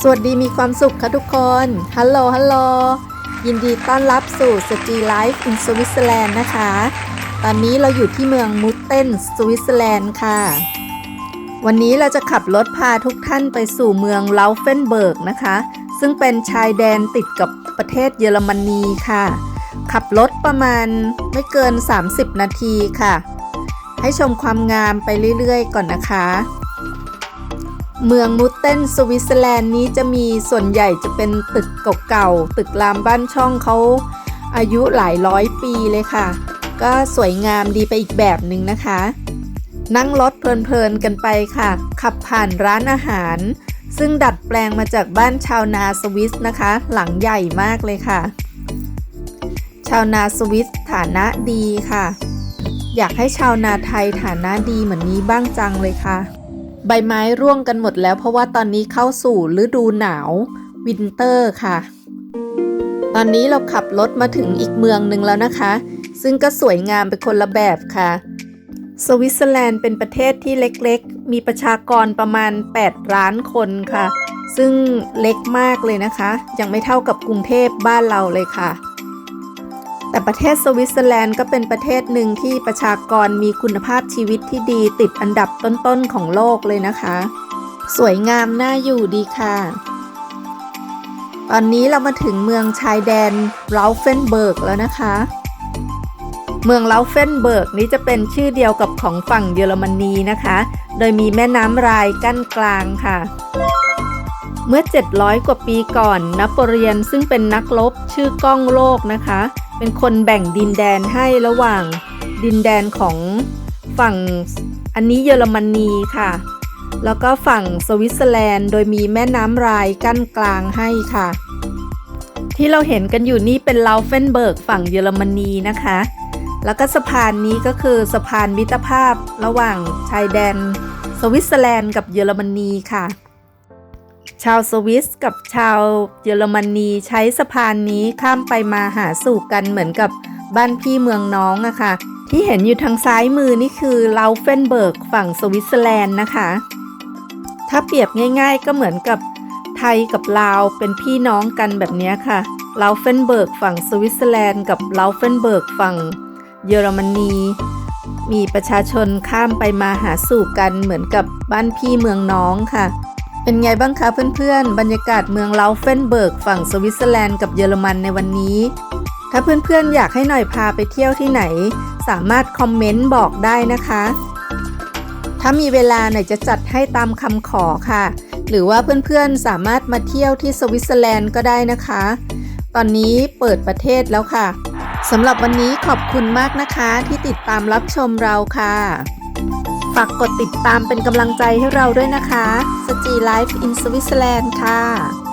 สวัสดีมีความสุขค่ะทุกคน ฮัลโหล ฮัลโหล ยินดีต้อนรับสู่สจีไลฟ์อินสวิตเซอร์แลนด์นะคะ ตอนนี้เราอยู่ที่เมืองมุตเทนสวิตเซอร์แลนด์ค่ะ วันนี้เราจะขับรถพาทุกท่านไปสู่เมืองลาเฟนเบิร์กนะคะ ซึ่งเป็นชายแดนติดกับประเทศเยอรมนีค่ะ ขับรถประมาณไม่เกิน 30 นาทีค่ะ ให้ชมความงามไปเรื่อยๆ ก่อนนะคะ เมืองมุตเทนสวิตเซอร์แลนด์นี้จะมีส่วนใหญ่จะเป็นตึกเก่าๆ ตึกรามบ้านช่องเขาอายุหลายร้อยปีเลยค่ะ ก็สวยงามดีไปอีกแบบหนึ่งนะคะ นั่งรถเพลินๆกันไปค่ะ ขับผ่านร้านอาหาร ซึ่งดัดแปลงมาจากบ้านชาวนาสวิสนะคะ หลังใหญ่มากเลยค่ะ ชาวนาสวิสฐานะดีค่ะ อยากให้ชาวนาไทยฐานะดีเหมือนนี้บ้างจังเลยค่ะ ใบไม้ร่วงกันหมดแล้วเพราะว่าตอนนี้เข้าสู่ฤดูหนาววินเตอร์ค่ะ ตอนนี้เราขับรถมาถึงอีกเมืองหนึ่งแล้วนะคะ ซึ่งก็สวยงามเป็นคนละแบบค่ะ สวิตเซอร์แลนด์เป็นประเทศที่เล็กๆ มีประชากรประมาณ 8 ล้านคนค่ะ ซึ่งเล็กมากเลยนะคะ ยังไม่เท่ากับกรุงเทพบ้านเราเลยค่ะ ประเทศสวิตเซอร์แลนด์ก็เป็นประเทศหนึ่งที่ประชากรมีคุณภาพชีวิตที่ดีติดอันดับต้นๆของโลกเลยนะคะ สวยงามน่าอยู่ดีค่ะ ตอนนี้เรามาถึงเมืองชายแดนลาเฟนเบิร์กแล้วนะคะ เมืองลาเฟนเบิร์กนี้จะเป็นชื่อเดียวกับของฝั่งเยอรมนีนะคะ โดยมีแม่น้ำรายกั้นกลางค่ะเมื่อ 700 กว่าปีก่อน นโปเลียนซึ่งเป็นนักรบชื่อก้องโลกนะคะ เป็นคนแบ่งดินแดนให้ระหว่างดินแดนของฝั่งอันนี้เยอรมนีค่ะ แล้วก็ฝั่งสวิตเซอร์แลนด์ โดยมีแม่น้ำรายกั้นกลางให้ค่ะ ที่เราเห็นกันอยู่นี่เป็นลาเฟนเบิร์กฝั่งเยอรมนีนะคะ แล้วก็สะพานนี้ก็คือสะพานมิตรภาพระหว่างชายแดน สวิตเซอร์แลนด์กับเยอรมนีค่ะ ชาวสวิสกับชาวเยอรมนีใช้สะพานนี้ข้ามไปมาหาสู่กันเหมือนกับบ้านพี่เมืองน้องอะค่ะ ที่เห็นอยู่ทางซ้ายมือนี่คือลาเฟนเบิร์กฝั่งสวิตเซอร์แลนด์นะคะ ถ้าเปรียบง่ายๆก็เหมือนกับไทยกับลาวเป็นพี่น้องกันแบบนี้ค่ะลาเฟนเบิร์กฝั่งสวิตเซอร์แลนด์กับลาเฟนเบิร์กฝั่งเยอรมนีมีประชาชนข้ามไปมาหาสู่กันเหมือนกับบ้านพี่เมืองน้องค่ะ เป็นไงบ้างคะเพื่อนๆ บรรยากาศเมืองลาเฟนเบิร์กฝั่งสวิตเซอร์แลนด์กับเยอรมันในวันนี้ ถ้าเพื่อนๆ อยากให้หน่อยพาไปเที่ยวที่ไหน สามารถคอมเมนต์บอกได้นะคะ ถ้ามีเวลาหน่อยจะจัดให้ตามคำขอค่ะ หรือว่าเพื่อนๆ สามารถมาเที่ยวที่สวิตเซอร์แลนด์ก็ได้นะคะ ตอนนี้เปิดประเทศแล้วค่ะสำหรับวันนี้ขอบคุณมากนะคะที่ติดตามรับชมเราค่ะ ฝากกดติดตามเป็นกำลังใจให้เราด้วยนะคะสจีไลฟ์อินสวิตเซอร์แลนด์ค่ะ